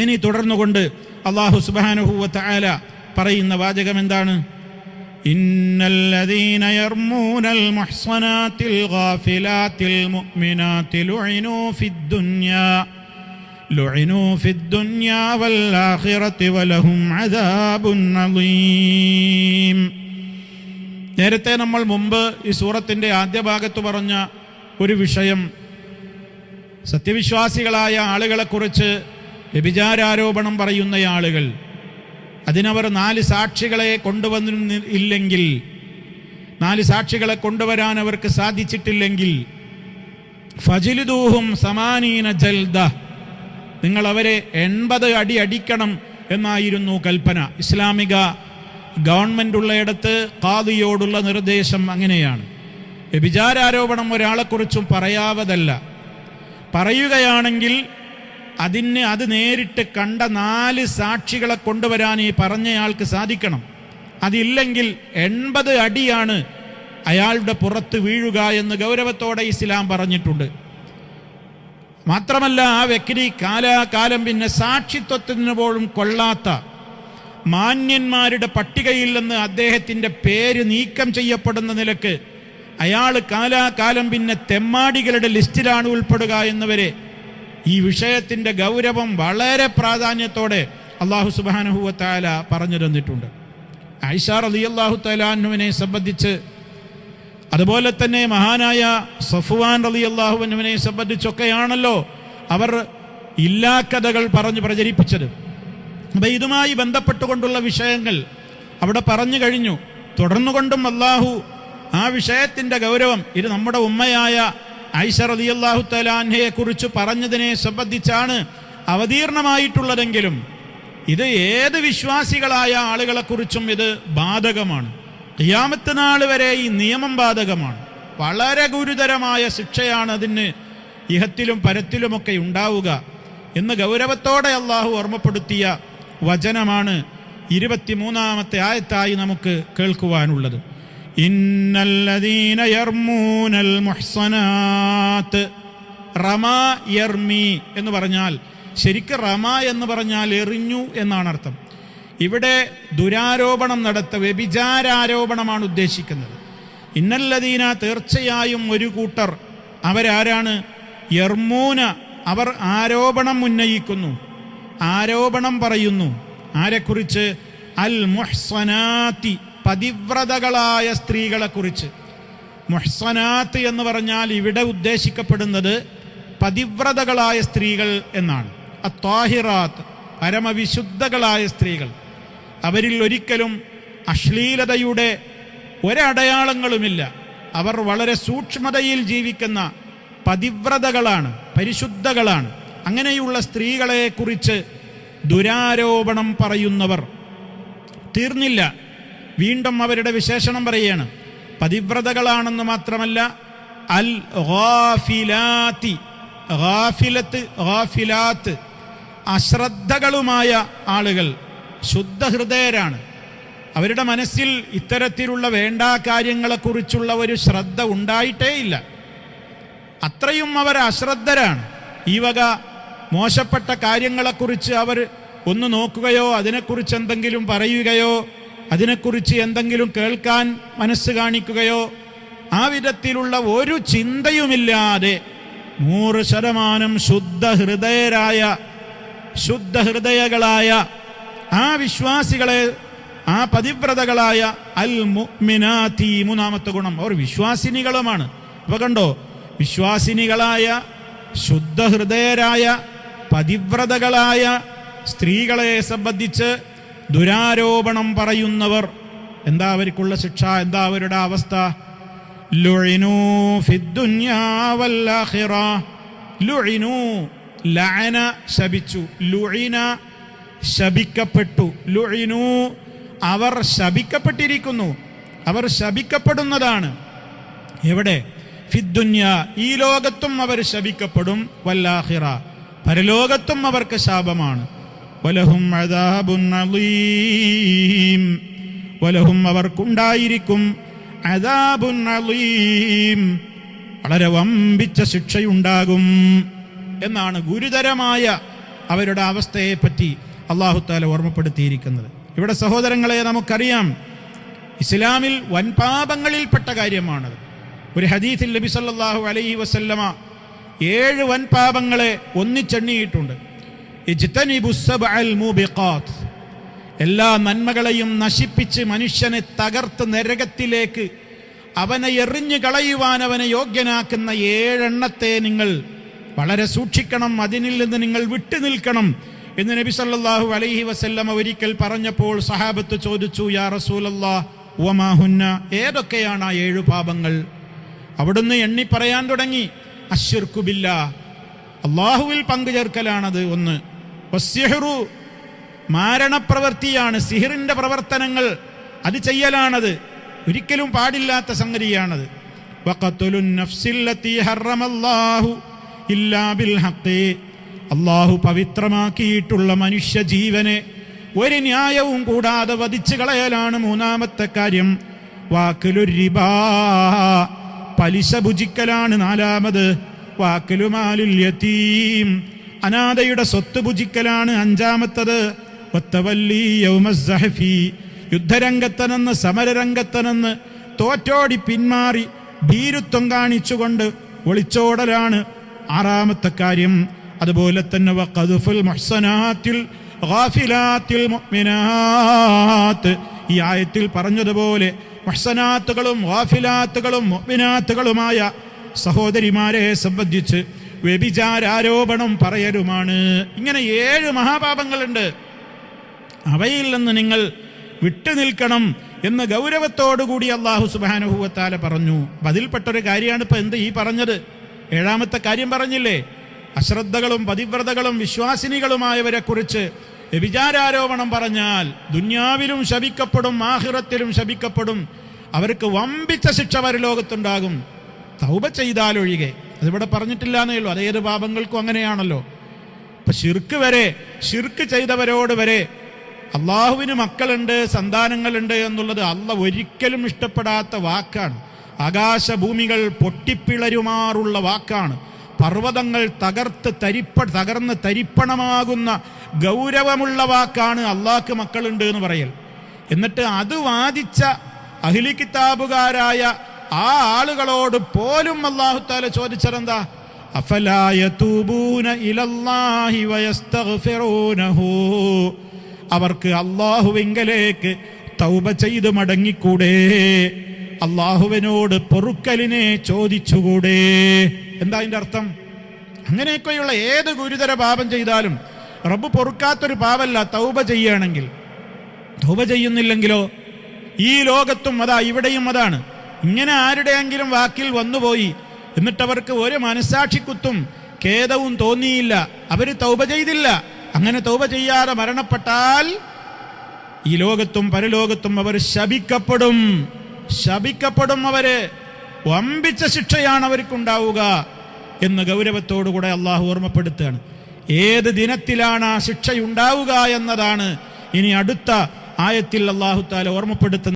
ഇനി തുടർന്നുകൊണ്ട് അള്ളാഹു സുബാനുഹൂവത്ത ആല പറയുന്ന വാചകം എന്താണ് إن الذين يرمون المحصنات الغافلات المؤمنات لعنوا في الدنيا لعنوا في الدنيا والآخرة ولهم عذاب عظيم നേരത്തെ നമ്മൾ മുമ്പ് ഈ സൂറത്തിൻ്റെ ആദ്യ ഭാഗത്ത് പറഞ്ഞ ഒരു വിഷയം സത്യവിശ്വാസികളായ ആളുകളെക്കുറിച്ച് വ്യഭിചാരാരോപണം പറയുന്ന ആളുകൾ. അതിനവർ നാല് സാക്ഷികളെ കൊണ്ടുവന്നില്ലെങ്കിൽ നാല് സാക്ഷികളെ കൊണ്ടുവരാൻ അവർക്ക് സാധിച്ചിട്ടില്ലെങ്കിൽ ഫജിലുദൂഹും സമാനീന ജൽദ നിങ്ങൾ അവരെ എൺപത് അടി അടിക്കണം എന്നായിരുന്നു കൽപ്പന. ഇസ്ലാമിക ഗവൺമെന്റ് ഉള്ളയിടത്ത് കാതിയോടുള്ള നിർദ്ദേശം അങ്ങനെയാണ്. വ്യഭിചാരാരോപണം ഒരാളെക്കുറിച്ചും പറയാവതല്ല. പറയുകയാണെങ്കിൽ അതിന് അത് നേരിട്ട് കണ്ട നാല് സാക്ഷികളെ കൊണ്ടുവരാൻ ഈ പറഞ്ഞയാൾക്ക് സാധിക്കണം. അതില്ലെങ്കിൽ എൺപത് അടിയാണ് അയാളുടെ പുറത്ത് വീഴുക എന്ന് ഗൗരവത്തോടെ ഇസ്ലാം പറഞ്ഞിട്ടുണ്ട്. മാത്രമല്ല ആ വ്യക്തി കാലാകാലം പിന്നെ സാക്ഷിത്വത്തിന് പോലും കൊള്ളാത്ത മാന്യന്മാരുടെ പട്ടികയിൽ നിന്ന് അദ്ദേഹത്തിന്റെ പേര് നീക്കം ചെയ്യപ്പെടുന്ന നിലയ്ക്ക് അയാൾ കാലാകാലം പിന്നെ തെമ്മാടികളുടെ ലിസ്റ്റിലാണ് ഉൾപ്പെടുക എന്നവരെ ഈ വിഷയത്തിന്റെ ഗൗരവം വളരെ പ്രാധാന്യത്തോടെ അള്ളാഹു സുബാനഹുവത്താല പറഞ്ഞു തന്നിട്ടുണ്ട്. ഐഷാർ അലി അള്ളാഹു തലാഹുവിനെ സംബന്ധിച്ച് അതുപോലെ തന്നെ മഹാനായ സഫുവാൻ അലി അള്ളാഹുവിനെ സംബന്ധിച്ചൊക്കെയാണല്ലോ അവർ ഇല്ലാ കഥകൾ പറഞ്ഞ് പ്രചരിപ്പിച്ചത്. അപ്പം ഇതുമായി ബന്ധപ്പെട്ടുകൊണ്ടുള്ള വിഷയങ്ങൾ അവിടെ പറഞ്ഞു കഴിഞ്ഞു. തുടർന്നുകൊണ്ടും അള്ളാഹു ആ വിഷയത്തിന്റെ ഗൗരവം ഇത് നമ്മുടെ ഉമ്മയായ ഐഷ റളിയല്ലാഹു അള്ളാഹു തലാൻഹയെ കുറിച്ച് പറഞ്ഞതിനെ സംബന്ധിച്ചാണ് അവതീർണമായിട്ടുള്ളതെങ്കിലും ഇത് ഏത് വിശ്വാസികളായ ആളുകളെക്കുറിച്ചും ഇത് ബാധകമാണ്. ഖിയാമത്ത് നാൾ വരെ ഈ നിയമം ബാധകമാണ്. വളരെ ഗുരുതരമായ ശിക്ഷയാണ് അതിന് ഇഹത്തിലും പരത്തിലുമൊക്കെ ഉണ്ടാവുക എന്ന് ഗൗരവത്തോടെ അള്ളാഹു ഓർമ്മപ്പെടുത്തിയ വചനമാണ് ഇരുപത്തിമൂന്നാമത്തെ ആയത്തായി നമുക്ക് കേൾക്കുവാനുള്ളത്. ഇന്നല്ലദീന യർമൂനൽ മുഹ്സനാത്ത്. റമ യർമി എന്ന് പറഞ്ഞാൽ ശരിക്ക് റമ എന്ന് പറഞ്ഞാൽ എറിഞ്ഞു എന്നാണ് അർത്ഥം. ഇവിടെ ദുരാരോപണം നടത്ത വ്യഭിചാരാരോപണമാണ് ഉദ്ദേശിക്കുന്നത്. ഇന്നല്ലദീന തീർച്ചയായും ഒരു കൂട്ടർ. അവരാരാണ്? യർമൂന. അവർ ആരോപണം ഉന്നയിക്കുന്നു. ആരോപണം പറയുന്നു. ആരെക്കുറിച്ച്? അൽ മുഹ്സനാത്തി. പതിവ്രതകളായ സ്ത്രീകളെ കുറിച്ച് മുഹ്സനാത്ത് എന്ന് പറഞ്ഞാൽ ഇവിടെ ഉദ്ദേശിക്കപ്പെടുന്നത് പതിവ്രതകളായ സ്ത്രീകൾ എന്നാണ്. അത്വാഹിറാത്ത് പരമവിശുദ്ധകളായ സ്ത്രീകൾ. അവരിൽ ഒരിക്കലും അശ്ലീലതയുടെ ഒരടയാളങ്ങളുമില്ല. അവർ വളരെ സൂക്ഷ്മതയിൽ ജീവിക്കുന്ന പതിവ്രതകളാണ് പരിശുദ്ധകളാണ്. അങ്ങനെയുള്ള സ്ത്രീകളെക്കുറിച്ച് ദുരാരോപണം പറയുന്നവർ തീർന്നില്ല. വീണ്ടും അവരുടെ വിശേഷണം പറയുകയാണ് പതിവ്രതകളാണെന്ന് മാത്രമല്ല അൽ ഗാഫിലാത്തി ഗാഫിലത്ത് ഗാഫിലാത്ത് അശ്രദ്ധകളുമായ ആളുകൾ ശുദ്ധഹൃദയരാണ്. അവരുടെ മനസ്സിൽ ഇത്തരത്തിലുള്ള വേണ്ടാ കാര്യങ്ങളെക്കുറിച്ചുള്ള ഒരു ശ്രദ്ധ ഉണ്ടായിട്ടേ ഇല്ല അത്രയും അവർ അശ്രദ്ധരാണ്. ഈ വക മോശപ്പെട്ട കാര്യങ്ങളെക്കുറിച്ച് അവർ ഒന്ന് നോക്കുകയോ അതിനെക്കുറിച്ച് എന്തെങ്കിലും പറയുകയോ അതിനെക്കുറിച്ച് എന്തെങ്കിലും കേൾക്കാൻ മനസ്സ് കാണിക്കുകയോ ആ വിധത്തിലുള്ള ഒരു ചിന്തയുമില്ലാതെ നൂറ് ശതമാനം ശുദ്ധ ഹൃദയരായ ശുദ്ധ ഹൃദയകളായ ആ വിശ്വാസികളെ ആ പതിവ്രതകളായ അൽ മുഅ്മിനാത്തി മൂന്നാമത്തെ ഗുണം. അവർ വിശ്വാസിനികളുമാണ്. അപ്പൊ കണ്ടോ? വിശ്വാസിനികളായ ശുദ്ധ ഹൃദയരായ പതിവ്രതകളായ സ്ത്രീകളെ സംബന്ധിച്ച് ദുരാരോപണം പറയുന്നവർ. എന്താ അവർക്കുള്ള ശിക്ഷ? എന്താ അവരുടെ അവസ്ഥ? ലഅന ശപിച്ചു. അവർ ശപിക്കപ്പെട്ടിരിക്കുന്നു. അവർ ശപിക്കപ്പെടുന്നതാണ്. എവിടെ? ഫിദ്ദുന്യ ഈ ലോകത്തും അവർ ശപിക്കപ്പെടും. വല്ലാഹിറ പരലോകത്തും അവർക്ക് ശാപമാണ്. വലഹും അദാബുൻ അളീം വലഹും അവർക്കുണ്ടായിരിക്കും അദാബുൻ അളീം വളരെ വമ്പിച്ച ശിക്ഷയുണ്ടാകും എന്നാണ് ഗുരുതരമായ അവരുടെ അവസ്ഥയെപ്പറ്റി അള്ളാഹുത്താല ഓർമ്മപ്പെടുത്തിയിരിക്കുന്നത്. ഇവിടെ സഹോദരങ്ങളെ നമുക്കറിയാം ഇസ്ലാമിൽ വൻപാപങ്ങളിൽപ്പെട്ട കാര്യമാണത് ഒരു ഹദീസിൽ നബി സല്ലല്ലാഹു അലൈഹി വസല്ലമ ഏഴ് വൻപാപങ്ങളെ ഒന്നിച്ചെണ്ണിയിട്ടുണ്ട്. എല്ലാ നന്മകളെയും നശിപ്പിച്ച് മനുഷ്യനെ തകർത്ത് നരകത്തിലേക്ക് അവനെ എറിഞ്ഞു കളയുവാൻ അവനെ യോഗ്യനാക്കുന്ന ഏഴെണ്ണത്തെ നിങ്ങൾ വളരെ സൂക്ഷിക്കണം അതിനിൽ നിന്ന് നിങ്ങൾ വിട്ടു നിൽക്കണം എന്ന് നബി സല്ലല്ലാഹു അലൈഹി വസല്ലം ഒരിക്കൽ പറഞ്ഞപ്പോൾ സഹാബത്ത് ചോദിച്ചു യാ റസൂലല്ലാ വമാഹുന്ന ഏതൊക്കെയാണ് ആ ഏഴു പാപങ്ങൾ? അവിടുന്ന് എണ്ണി പറയാൻ തുടങ്ങി അശ്ശിർക്കുബില്ല അള്ളാഹുവിൽ പങ്കുചേർക്കലാണത് ഒന്ന്. വസ്യഹ്റു മാരണപ്രവൃത്തിയാണ്. സിഹിറിന്റെ പ്രവർത്തനങ്ങൾ അത് ചെയ്യലാണത്. ഒരിക്കലും പാടില്ലാത്ത സംഗതിയാണത്. അള്ളാഹു പവിത്രമാക്കിയിട്ടുള്ള മനുഷ്യ ജീവനെ ഒരു ന്യായവും കൂടാതെ വധിച്ചു കളയലാണ് മൂന്നാമത്തെ കാര്യം. വാക്കിലുരിബാ പലിശ ഭുജിക്കലാണ് നാലാമത്. വാക്കിലുമാലുൽ യതീം അനാഥയുടെ സ്വത്ത് ഭുജിക്കലാണ് അഞ്ചാമത്തത്. യുദ്ധരംഗത്തനെന്ന് സമരരംഗത്തനെന്ന് തോറ്റോടി പിന്മാറി ഭീരുത്വം കാണിച്ചുകൊണ്ട് ഒളിച്ചോടലാണ് ആറാമത്തെ കാര്യം. അതുപോലെ തന്നെ ഈ ആയത്തിൽ പറഞ്ഞതുപോലെ മഹ്സനാത്തുകളും ഗാഫിലാത്തുകളും മൊബിനാത്തുകളുമായ സഹോദരിമാരെ സംബന്ധിച്ച് വ്യഭിചാരാരോപണം പറയലുമാണ്. ഇങ്ങനെ ഏഴ് മഹാപാപങ്ങളുണ്ട്. അവയിൽ നിന്ന് നിങ്ങൾ വിട്ടുനിൽക്കണം എന്ന് ഗൗരവത്തോടുകൂടി അള്ളാഹു സുബാനുഭൂവത്താല പറഞ്ഞു. അപ്പം അതിൽപ്പെട്ടൊരു കാര്യമാണ് ഇപ്പൊ എന്ത് ഈ പറഞ്ഞത്? ഏഴാമത്തെ കാര്യം പറഞ്ഞില്ലേ? അശ്രദ്ധകളും പതിവ്രതകളും വിശ്വാസിനികളുമായവരെ കുറിച്ച് വ്യഭിചാരാരോപണം പറഞ്ഞാൽ ദുന്യാവിലും ശപിക്കപ്പെടും ആഹിറത്തിലും ശപിക്കപ്പെടും. അവർക്ക് വമ്പിച്ച ശിക്ഷ പരലോകത്തുണ്ടാകും തൗപ ചെയ്താലൊഴികെ. അതിവിടെ പറഞ്ഞിട്ടില്ല എന്നേ ഉള്ളൂ. അതേത് പാപങ്ങൾക്കും അങ്ങനെയാണല്ലോ. ഇപ്പൊ ഷിർക്ക് വരെ ഷിർക്ക് ചെയ്തവരോട് വരെ അള്ളാഹുവിന് മക്കളുണ്ട് സന്താനങ്ങളുണ്ട് എന്നുള്ളത് അല്ല ഒരിക്കലും ഇഷ്ടപ്പെടാത്ത വാക്കാണ്. ആകാശഭൂമികൾ പൊട്ടിപ്പിളരുമാറുള്ള വാക്കാണ്. പർവതങ്ങൾ തകർത്ത് തരിപ്പ തകർന്ന് തരിപ്പണമാകുന്ന ഗൗരവമുള്ള വാക്കാണ് അള്ളാഹ്ക്ക് മക്കളുണ്ട് എന്ന് പറയൽ. എന്നിട്ട് അത് വാദിച്ച അഹിലി കിതാബുകാരായ ആ ആളുകളോട് പോലും അള്ളാഹുത്താല ചോദിച്ചതെന്താ? അവർക്ക് അള്ളാഹുവിങ്കലേക്ക് തൗബ ചെയ്ത് മടങ്ങിക്കൂടെ? അള്ളാഹുവിനോട് പൊറുക്കലിനെ ചോദിച്ചുകൂടെ? എന്താ അതിന്റെ അർത്ഥം? അങ്ങനെയൊക്കെയുള്ള ഏത് ഗുരുതര പാപം ചെയ്താലും റബ്ബ് പൊറുക്കാത്തൊരു പാവല്ല തൗബ ചെയ്യുകയാണെങ്കിൽ. തൗബ ചെയ്യുന്നില്ലെങ്കിലോ? ഈ ലോകത്തും അതാ ഇവിടെയും അതാണ്. ഇങ്ങനെ ആരുടെയെങ്കിലും വാക്കിൽ വന്നുപോയി എന്നിട്ടവർക്ക് ഒരു മനസാക്ഷിക്കുത്തും ഖേദവും തോന്നിയില്ല. അവർ തൗപ ചെയ്തില്ല. അങ്ങനെ തൗപ ചെയ്യാതെ മരണപ്പെട്ടാൽ ഈ ലോകത്തും പരലോകത്തും അവർ ശപിക്കപ്പെടും. ശപിക്കപ്പെടും അവർ. വമ്പിച്ച ശിക്ഷയാണ് അവർക്കുണ്ടാവുക എന്ന് ഗൗരവത്തോടുകൂടെ അള്ളാഹു ഓർമ്മപ്പെടുത്തുകയാണ്. ഏത് ദിനത്തിലാണ് ആ ശിക്ഷയുണ്ടാവുക എന്നതാണ് ഇനി അടുത്ത ആയത്തിൽ അള്ളാഹു താല ഓർമ്മപ്പെടുത്തുന്നത്.